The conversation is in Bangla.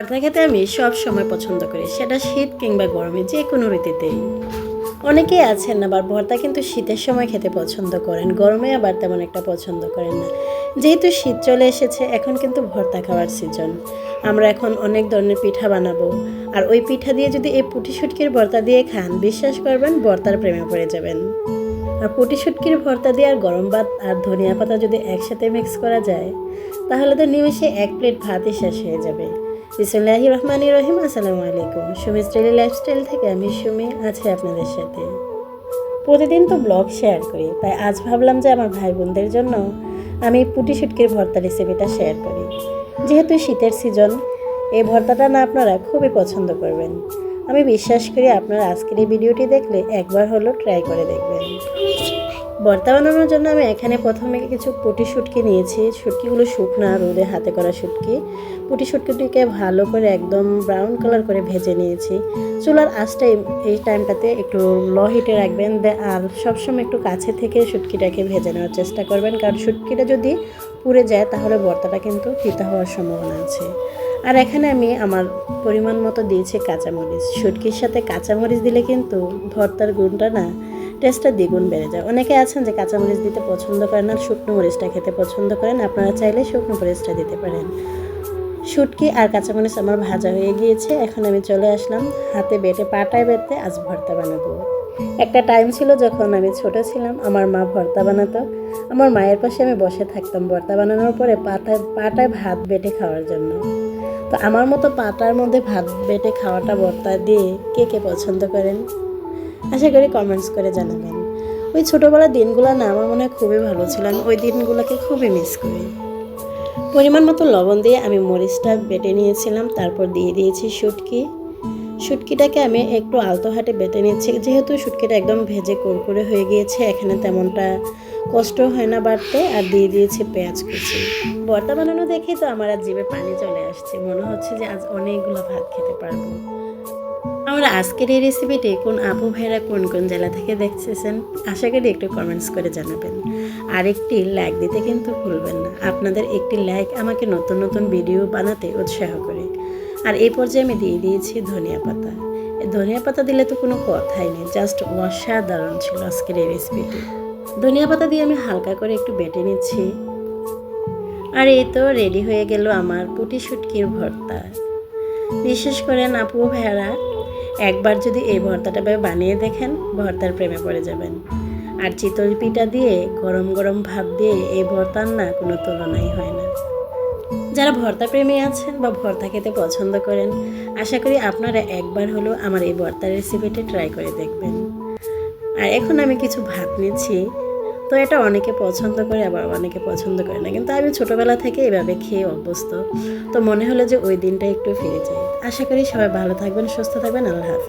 ভর্তা খেতে আমি সব সময় পছন্দ করি, সেটা শীত কিংবা গরমে, যে কোনো ঋতুতেই। অনেকেই আছেন আবার ভর্তা কিন্তু শীতের সময় খেতে পছন্দ করেন, গরমে আবার তেমন একটা পছন্দ করেন না। যেহেতু শীত চলে এসেছে, এখন কিন্তু ভর্তা খাওয়ার সিজন আমরা এখন অনেক ধরনের পিঠা বানাবো, আর ওই পিঠা দিয়ে যদি এই পুটি শুটকির ভর্তা দিয়ে খান, বিশ্বাস করবেন ভর্তার প্রেমে পড়ে যাবেন। আর পুটি শুটকির ভর্তা দিয়ে আর গরম ভাত আর ধনিয়া পাতা যদি একসাথে মিক্স করা যায়, তাহলে তো নিমেষে এক প্লেট ভাতই শেষ হয়ে যাবে। বিসমুল্লাহি রহমানি রহিম আসসালামু আলাইকুম সুমি স্টাইলি লাইফস্টাইল থেকে আমি সুমি আছি আপনাদের সাথে। প্রতিদিন তো ব্লগ শেয়ার করি, তাই আজ ভাবলাম যে আমার ভাই বোনদের জন্য আমি পুটি শুটকির ভর্তা রেসিপিটা শেয়ার করি। যেহেতু শীতের সিজন এই ভর্তাটা না আপনারা খুবই পছন্দ করবেন। আমি বিশ্বাস করি আপনারা আজকের এই ভিডিওটি দেখলে একবার হলেও ট্রাই করে দেখবেন। ভর্তা বানানোর জন্য আমি এখানে প্রথমে কিছু পুটি শুটকি নিয়েছি। শুটকিগুলো শুকনা, রোদে হাতে করা শুটকি। পুটি শুটকিটিকে ভালো করে একদম ব্রাউন কালার করে ভেজে নিয়েছি। চুলার আঁচটা এই- টাইমটাতে একটু লো হিটে রাখবেন। আর সবসময় একটু কাছে থেকে শুটকিটাকে ভেজে নেওয়ার চেষ্টা করবেন। কারণ শুটকিটা যদি পুড়ে যায়, তাহলে ভর্তাটা কিন্তু তিতা হওয়ার সম্ভাবনা আছে। আর এখানে আমি আমার পরিমাণ মতো দিয়েছি কাঁচামরিচ। শুটকির সাথে কাঁচামরিচ দিলে কিন্তু ভর্তার গুণটা না টেস্টটা দ্বিগুণ বেড়ে যায়। অনেকে আছেন যে কাঁচামরিচ দিতে পছন্দ করেন আর শুকনো মরিচটা খেতে পছন্দ করেন। আপনারা চাইলে শুকনো মরিচটা দিতে পারেন। শুটকি আর কাঁচামরিচ আমার ভাজা হয়ে গিয়েছে। এখন আমি চলে আসলাম হাতে বেটে, পাটায় বেটে আজ ভর্তা বানাবো। একটা টাইম ছিল যখন আমি ছোট ছিলাম, আমার মা ভর্তা বানাতো। আমার মায়ের পাশে আমি বসে থাকতাম ভর্তা বানানোর পরে পাটায় পাটায় ভাত বেটে খাওয়ার জন্য। তো আমার মতো পাটার মধ্যে ভাত বেটে খাওয়াটা ভর্তা দিয়ে কে কে পছন্দ করেন? আশা করি কমেন্টস করে জানাবেন। ওই ছোটোবেলার দিনগুলো না আমার মনে হয় খুবই ভালো ছিল। আমি ওই দিনগুলোকে খুবই মিস করি। পরিমাণ মতো লবণ দিয়ে আমি মরিচটা বেটে নিয়েছিলাম, তারপর দিয়ে দিয়েছি শুটকি। শুটকিটাকে আমি একটু আলতো হাটে বেটে নিচ্ছি যেহেতু শুটকিটা একদম ভেজে কুরকুরে হয়ে গিয়েছে, এখানে তেমনটা কষ্ট হয় না বাড়তে। আর দিয়ে দিয়েছি পেঁয়াজ কুচি। ভর্তা বানানো দেখেই তো আমার আর জিভে পানি চলে আসছে। মনে হচ্ছে যে আজ অনেকগুলো ভাত খেতে পারব। আমার আজকের এই রেসিপিটি কোন আপু ভাইরা কোন কোন জেলা থেকে দেখতেছেন, আশা করি একটু কমেন্টস করে জানাবেন। আর একটি লাইক দিতে কিন্তু ভুলবেন না। আপনাদের একটি লাইক আমাকে নতুন নতুন ভিডিও বানাতে উৎসাহ করে। আর এই পর্যায়ে আমি দিয়ে দিয়েছি ধনিয়া পাতা। ধনিয়া পাতা দিলে তো কোনো কথাই নেই জাস্ট অসাধারণ ছিল আজকের এই রেসিপিটি ধনিয়া পাতা দিয়ে আমি হালকা করে একটু বেটে নিচ্ছি। আর এই তো রেডি হয়ে গেল আমার পুটি শুটকির ভর্তা। বিশেষ করে আপু ভাইয়ারা একবার যদি এই ভর্তাটা বানিয়ে দেখেন, ভর্তার প্রেমে পড়ে যাবেন। আর চিতল পিঠা দিয়ে গরম গরম ভাব দিয়ে এই ভর্তার না কোনো তুলনাই হয় না। যারা ভর্তা প্রেমী আছেন বা ভর্তা খেতে পছন্দ করেন, আশা করি আপনারা একবার হলেও আমার এই ভর্তার রেসিপিটি ট্রাই করে দেখবেন। আর এখন আমি কিছু ভাত নিচ্ছি। তো এটা অনেকে পছন্দ করে, আবার অনেকে পছন্দ করে না। কিন্তু আমি ছোটোবেলা থেকে এভাবে খেয়ে অভ্যস্ত। তো মনে হলো যে ওই দিনটা একটু ফিরে যাই। আশা করি সবাই ভালো থাকবেন, সুস্থ থাকবেন। আল্লাহ